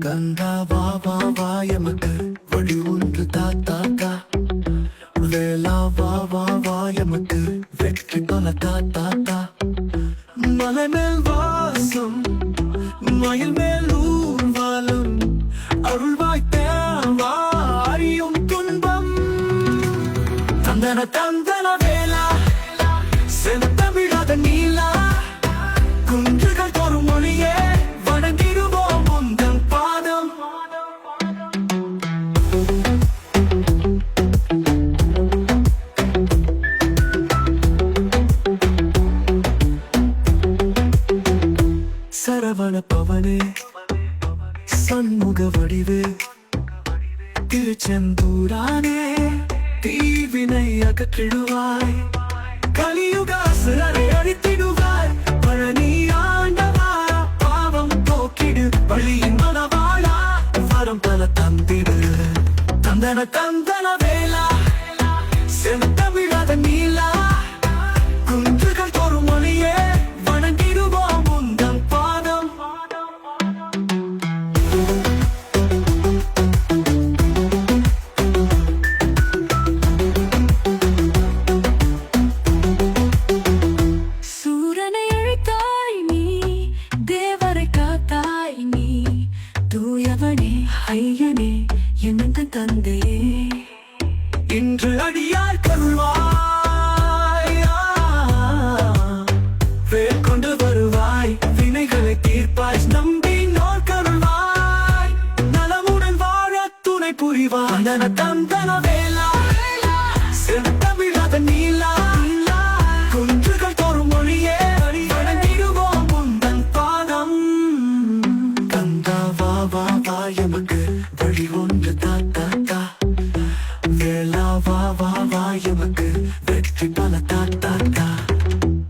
கங்கா வா வா வா எமக்கு வழி ஒன்று தாத்தா தா வேலா வா வா வா எமக்கு வெற்றி பல தாத்தா தா மலை மேல் வாசம் மயில் மேல் ஊர்வலம் அருள்வாய் தேவா அறியும் துன்பம். தந்தன தந்தன வேளா தமிழாத நீலா. சரவண பவனே சண்முக வடிவு திருச்செந்தூரானே தீவினை அகற்றிடுவாய். கலியுக அசுரரை அழித்திடுவாய். பழனி ஆண்டவா பாவம் போக்கிடு வழியின் மனவாளா வரம் பல தந்திடு. தந்தன தந்தன வேளா செந்தமிழ் தந்தே. இன்று அடியார் கருள்வாய் வேல் கொண்டு வருவாய் வினைகளை தீர்ப்பாய் நம்பி நோர் கருள்வாய். நலமுடன் வாழ துணை புரிவாய். தந்தன தந்தன எமக்கு வெற்றி பல தாட் தாட்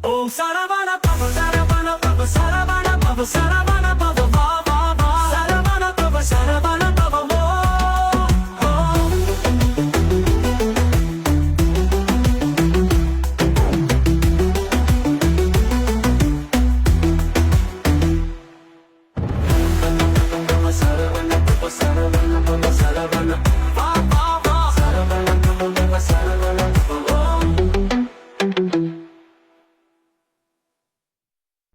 ஓ சரவண பவ சரவண பவ சரவண பவ சரவண